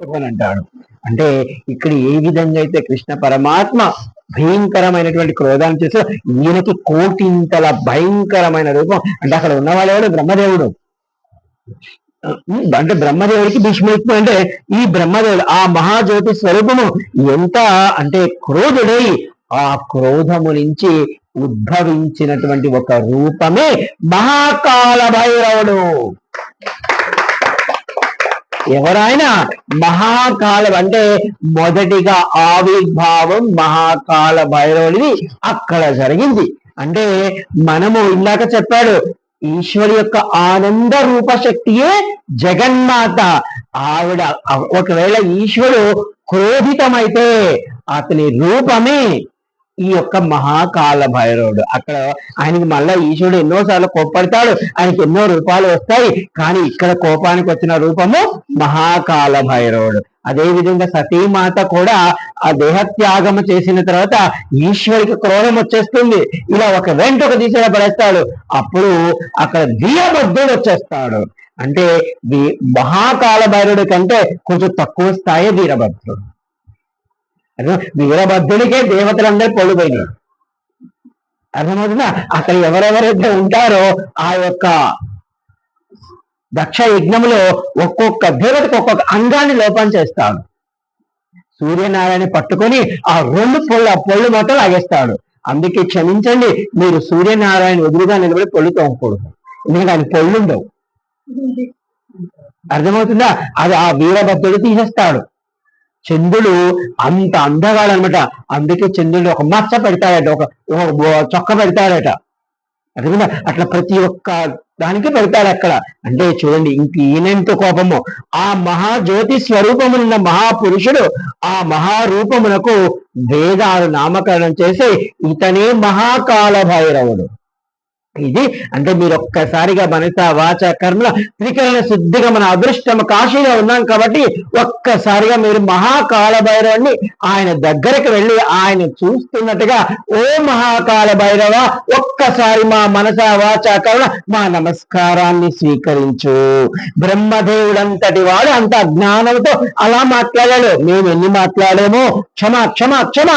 అని అంటాడు. అంటే ఇక్కడ ఏ విధంగా అయితే కృష్ణ పరమాత్మ భయంకరమైనటువంటి క్రోధాన్ని చేస్తే ఈయనకి కోటింతల భయంకరమైన రూపం. అంటే అక్కడ ఉన్నవాడేవాడు బ్రహ్మదేవుడు. అంటే బ్రహ్మదేవుడికి భీష్ముడు అంటే ఈ బ్రహ్మదేవుడు ఆ మహాజ్యోతి స్వరూపము ఎంత అంటే క్రోధుడై ఆ క్రోధము నుంచి ఉద్భవించినటువంటి ఒక రూపమే మహాకాల భైరవుడు ఎవరైనా మహాకాలం అంటే మొదటిగా ఆవిర్భావం మహాకాల భైరవుడిది అక్కడ జరిగింది. అంటే మనము ఇందాక చెప్పాడు ఈశ్వరు యొక్క ఆనంద రూపశక్తియే జగన్మాత. ఆవిడ ఒకవేళ ఈశ్వరు క్రోధితమైతే అతని రూపమే ఈ యొక్క మహాకాల భైరవుడు అక్కడ ఆయనకి మళ్ళా ఈశ్వరుడు ఎన్నోసార్లు కోప్పడతాడు. ఆయనకి ఎన్నో రూపాలు వస్తాయి. కానీ ఇక్కడ కోపానికి వచ్చిన రూపము మహాకాల భైరవుడు అదే విధంగా సతీమాత కూడా ఆ దేహత్యాగము చేసిన తర్వాత ఈశ్వరికి క్రోధం వచ్చేస్తుంది. ఇలా ఒక వెంట ఒక దిశలో పడేస్తాడు. అప్పుడు అక్కడ వీరభద్రుడు వచ్చేస్తాడు. అంటే మహాకాల భైరుడి కంటే కొంచెం తక్కువ స్థాయి వీరభద్రుడు వీరభద్రుడికే దేవతలందరూ పొడిపోయినాయి అర్థమవుతుందా? అక్కడ ఎవరెవరైతే ఉంటారో ఆ యొక్క దక్ష యజ్ఞంలో ఒక్కొక్క దేవతకు ఒక్కొక్క అంగాన్ని లోపం చేస్తాడు. సూర్యనారాయణ పట్టుకొని ఆ రెండు పొళ్ళు ఆ పొళ్ళు మాత్రం లాగేస్తాడు. అందుకే క్షమించండి మీరు సూర్యనారాయణ ఎదురుగా నిలబడి పొళ్ళు తోమకూడదు. ఎందుకంటే ఆయన పొళ్ళుండవు. అర్థమవుతుందా? అది ఆ వీరభద్రుడు తీసేస్తాడు. చంద్రుడు అంత అందగాడు అనమాట అందుకే చంద్రుడు ఒక మచ్చ పెడతాడట ఒక చొక్క పెడతాడట. అర్థమైందా? అట్లా ప్రతి ఒక్క దానికి పెడతాడు అక్కడ. అంటే చూడండి ఇంక ఈయనంత కోపము. ఆ మహాజ్యోతి స్వరూపమున్న మహాపురుషుడు ఆ మహారూపమునకు వేదాలు నామకరణం చేసి ఇతనే మహాకాల భైరవుడు ఇది అంటే మీరు ఒక్కసారిగా మనస వాచ కర్మల త్రికరణ శుద్ధిగా మన అదృష్టం కాశీలో ఉన్నాం కాబట్టి ఒక్కసారిగా మీరు మహాకాల భైరవాన్ని ఆయన దగ్గరికి వెళ్ళి ఆయన చూస్తున్నట్టుగా ఓ మహాకాల భైరవ ఒక్కసారి మా మనస వాచ కర్మ మా నమస్కారాన్ని స్వీకరించు. బ్రహ్మదేవుడంతటి వాడు అంత జ్ఞానంతో అలా మాట్లాడాడు. మేము ఎన్ని మాట్లాడేమో? క్షమ క్షమ క్షమ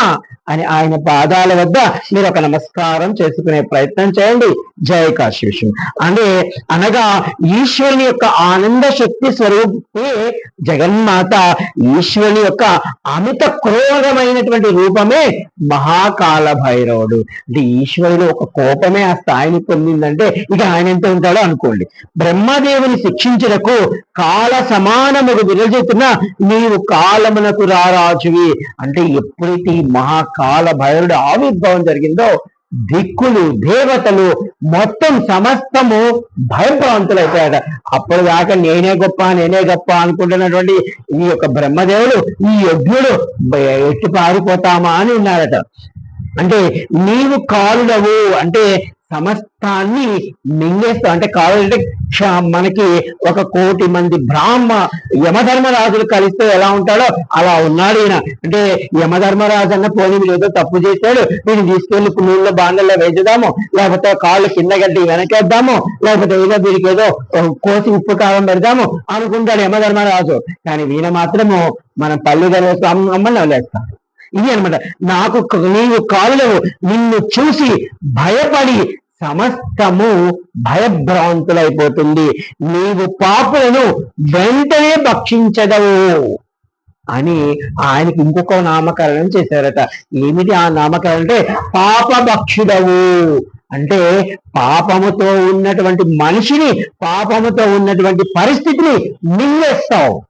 అని ఆయన పాదాల వద్ద మీరు ఒక నమస్కారం చేసుకునే ప్రయత్నం చేయండి. జయకాశ విషయం అంటే అనగా ఈశ్వరుని యొక్క ఆనంద శక్తి స్వరూపే జగన్మాత ఈశ్వరుని యొక్క అమిత క్రోధమైనటువంటి రూపమే మహాకాల భైరవుడు అంటే ఈశ్వరుడు ఒక కోపమే ఆ స్థాయిని పొందిందంటే ఇక ఆయన ఎంత ఉంటాడో అనుకోండి. బ్రహ్మదేవుని శిక్షించడకు కాల సమానముడు విరజితున్న నీవు కాలమునకు రారాజువి అంటే ఎప్పుడైతే ఈ మహాకాల భైరుడు ఆవిర్భావం జరిగిందో దిక్కులు దేవతలు మొత్తం సమస్తము భయభ్రాంతులైపోయాట అప్పుడు దాకా నేనే గొప్ప నేనే గొప్ప అనుకుంటున్నటువంటి ఈ యొక్క బ్రహ్మదేవుడు ఈ యజ్ఞుడు ఎట్టి పారిపోతామా అని ఉన్నారట అంటే నీవు కాలుడవు అంటే సమస్తాన్ని మింగేస్తాం అంటే కావాలంటే మనకి ఒక కోటి మంది బ్రాహ్మ యమధర్మరాజులు కలిస్తే ఎలా ఉంటాడో అలా ఉన్నాడు ఈయన. అంటే యమధర్మరాజు అన్న పోనీ ఏదో తప్పు చేశాడు వీడిని తీసుకెళ్ళి నీళ్ళ బాండల్లో వేసేదాము లేకపోతే కాళ్ళు కింద గడ్డి వెనకేద్దాము లేకపోతే ఏదో వీడికి ఏదో కోసి ఉప్పు కారం పెడదాము అనుకుంటాడు యమధర్మరాజు. కానీ వీణ మాత్రము మన పల్లి అమ్మని వదిలేస్తాం ఇది అనమాట నాకు నీవు కాళ్ళు నిన్ను చూసి భయపడి సమస్తము భయభ్రాంతులైపోతుంది. నీవు పాపులను వెంటనే భక్షించదవు అని ఆయనకి ఇంకొక నామకరణం చేశారట. ఏమిటి ఆ నామకరణం అంటే పాపభక్షుడవు. అంటే పాపముతో ఉన్నటువంటి మనిషిని పాపముతో ఉన్నటువంటి పరిస్థితిని మింగేస్తావు.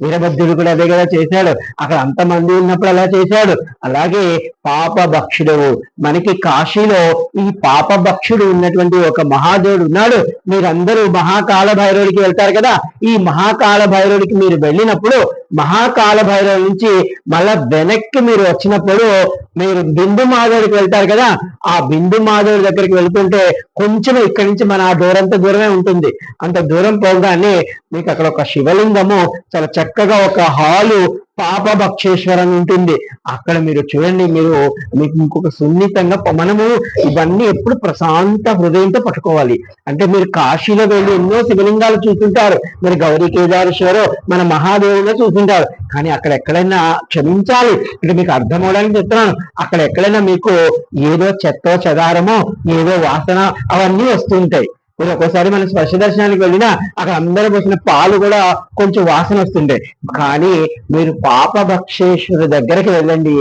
వీరభద్రుడు కూడా అదే కదా చేశాడు. అక్కడ అంతమంది ఉన్నప్పుడు అలా చేశాడు. అలాగే పాప భక్షుడు మనకి కాశీలో ఈ పాప భక్షుడు ఉన్నటువంటి ఒక మహాదేవుడు ఉన్నాడు. మీరందరూ మహాకాల భైరవుడికి వెళ్తారు కదా. ఈ మహాకాల భైరవుడికి మీరు వెళ్ళినప్పుడు మహాకాల భైరవు నుంచి మళ్ళా వెనక్కి మీరు వచ్చినప్పుడు మీరు బిందు మాధవుడికి వెళ్తారు కదా. ఆ బిందు మాధవుడి దగ్గరికి వెళ్తుంటే కొంచెం ఇక్కడి నుంచి మన ఆ దూరంత దూరమే ఉంటుంది. అంత దూరం పోగానే మీకు అక్కడ ఒక శివలింగము చాలా చక్కగా ఒక హాలు పాపభక్షేశ్వరం ఉంటుంది. అక్కడ మీరు చూడండి మీరు మీకు ఇంకొక సున్నితంగా మనము ఇవన్నీ ఎప్పుడు ప్రశాంత హృదయంతో పట్టుకోవాలి. అంటే మీరు కాశీలో వెళ్ళి ఎన్నో శివలింగాలు చూస్తుంటారు. మీరు గౌరీ కేదారేశ్వరో మన మహాదేవులో చూస్తుంటారు. కానీ అక్కడ ఎక్కడైనా క్షమించాలి. అంటే మీకు అర్థం అవడానికి చెప్తున్నాను. అక్కడ ఎక్కడైనా మీకు ఏదో చెత్తో చెదారమో ఏదో వాసన అవన్నీ వస్తుంటాయి మీరు ఒక్కోసారి మనం స్పర్శ దర్శనానికి వెళ్ళినా అక్కడ అందరూ పోసిన పాలు కూడా కొంచెం వాసన వస్తుంటాయి కానీ మీరు పాపభక్షేశ్వరు దగ్గరికి వెళ్ళండి.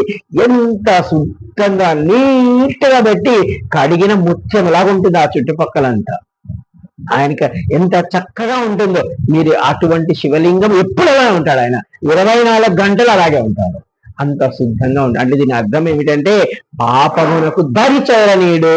ఎంత శుద్ధంగా నీట్గా పెట్టి కడిగిన ముత్యం లాగా ఉంటుంది ఆ చుట్టుపక్కలంతా. ఆయనకి ఎంత చక్కగా ఉంటుందో. మీరు అటువంటి శివలింగం ఎప్పుడు అలాగే ఉంటాడు ఆయన. ఇరవై నాలుగు గంటలు అలాగే ఉంటాడు. అంత శుద్ధంగా ఉండు. అంటే దీని అర్థం ఏమిటంటే పాపమునకు దరి చేరనీడు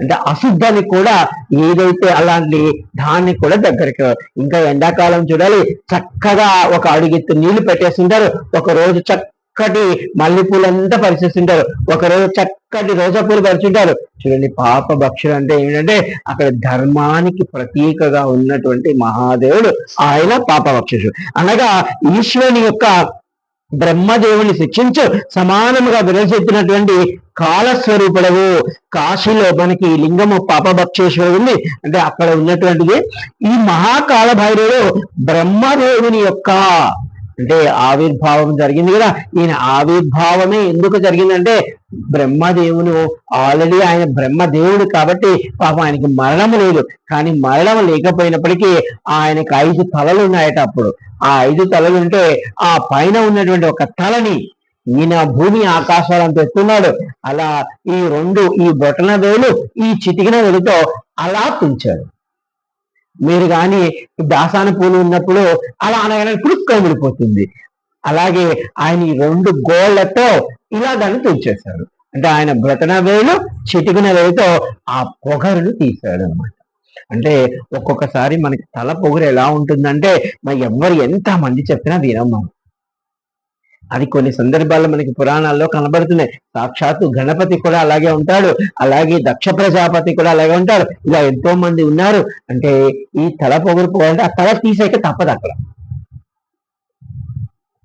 అంటే అశుద్ధాన్ని కూడా ఏదైతే అలాంటి దాన్ని కూడా దగ్గరికి ఇంకా ఎండాకాలం చూడాలి చక్కగా ఒక అడుగెత్తు నీళ్ళు పెట్టేస్తుంటారు. ఒక రోజు చక్కటి మల్లెపూలంతా పరిచేస్తుంటారు. ఒక రోజు చక్కటి రోజా పూలు పరిచుంటారు. చూడండి పాప భక్షులు అంటే ఏమిటంటే అక్కడ ధర్మానికి ప్రతీకగా ఉన్నటువంటి మహాదేవుడు. ఆయన పాప భక్షుడు. అనగా ఈశ్వరుని యొక్క బ్రహ్మదేవుని శిక్షించు. సమానముగా విరచెప్పినటువంటి కాలస్వరూపుడవు. కాశీలో మనకి లింగము పాపభక్షేశ్వరుడు ఉంది. అంటే అక్కడ ఉన్నటువంటిది ఈ మహాకాల భైరవుడు బ్రహ్మదేవుని యొక్క అంటే ఆవిర్భావం జరిగింది కదా. ఈయన ఆవిర్భావమే ఎందుకు జరిగిందంటే బ్రహ్మదేవును ఆల్రెడీ ఆయన బ్రహ్మదేవుడు కాబట్టి పాపం ఆయనకి మరణం లేదు. కానీ మరణం లేకపోయినప్పటికీ ఆయనకి ఐదు తలలు ఉన్నాయట అప్పుడు. ఆ ఐదు తలలు ఉంటే ఆ పైన ఉన్నటువంటి ఒక తలని ఈయన భూమి ఆకాశాలను పెట్టున్నాడు అలా ఈ రెండు ఈ బొటన వేలు ఈ చిటికిన వేలుతో అలా తుంచాడు. మీరు కానీ దాసాన పూలు ఉన్నప్పుడు అలా అనగానే పుడుక్క విడిపోతుంది అలాగే ఆయన ఈ రెండు గోళ్ళతో ఇలా దాన్ని తుంచేశాడు అంటే ఆయన బ్రతన వేలు చిటికిన వేలుతో ఆ పొగరును తీశాడు అన్నమాట. అంటే ఒక్కొక్కసారి మనకి తల పొగరు ఎలా ఉంటుందంటే మరి ఎవరు ఎంత మంది చెప్పినా వినం అది కొన్ని సందర్భాల్లో మనకి పురాణాల్లో కనబడుతున్నాయి. సాక్షాత్తు గణపతి కూడా అలాగే ఉంటాడు. అలాగే దక్ష ప్రజాపతి కూడా అలాగే ఉంటాడు. ఇలా ఎంతో మంది ఉన్నారు. అంటే ఈ తల పొగరుపోవాలంటే ఆ తల తీసేక తప్పదు అక్కడ.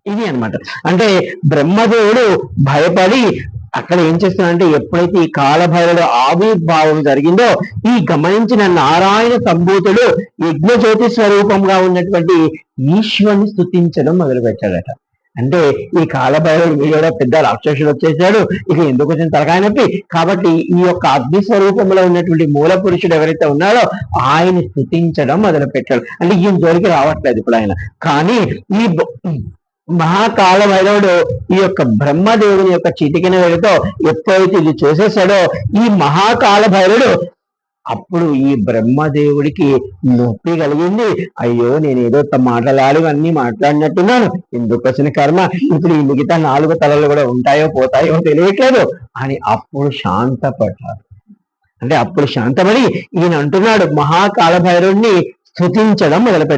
ఇది అన్నమాట. అంటే బ్రహ్మదేవుడు భయపడి అక్కడ ఏం చేస్తున్నాడంటే ఎప్పుడైతే ఈ కాలభైరుడు ఆవిర్భావం జరిగిందో ఈ గమనించిన నారాయణ సంభూతుడు యజ్ఞజ్యోతి స్వరూపంగా ఉన్నటువంటి ఈశ్వరుని స్థుతించడం మొదలుపెట్టాడట. అంటే ఈ కాలభైరవుడు వీడియోలో పెద్ద రాక్షసుడు వచ్చేసాడు ఇక ఎందుకు వచ్చిన తలకాయ నొప్పి? కాబట్టి ఈ యొక్క అగ్ని స్వరూపంలో ఉన్నటువంటి మూల పురుషుడు ఎవరైతే ఉన్నాడో ఆయన స్థుతించడం మొదలు పెట్టాడు అంటే ఈయన జోలికి రావట్లేదు ఇప్పుడు ఆయన. కానీ ఈ మహాకాల భైరవుడు ఈ యొక్క బ్రహ్మదేవుని యొక్క చిటికిన వేడితో ఎప్పుడైతే ఇది చూసేసాడో ఈ మహాకాల భైరవుడు అప్పుడు ఈ బ్రహ్మదేవుడికి నొప్పి కలిగింది. అయ్యో నేను ఏదో మాటలాడి అన్ని మాట్లాడినట్టున్నాను. ఎందుకు వచ్చిన కర్మ? ఇప్పుడు ఈ మిగతా నాలుగు తలలు కూడా ఉంటాయో పోతాయో తెలియట్లేదు. అని అప్పుడు శాంతపడ్డాడు. అంటే అప్పుడు శాంతపడి ఈయన అంటున్నాడు మహాకాల స్థుతించడం మొదలుపెట్టాడు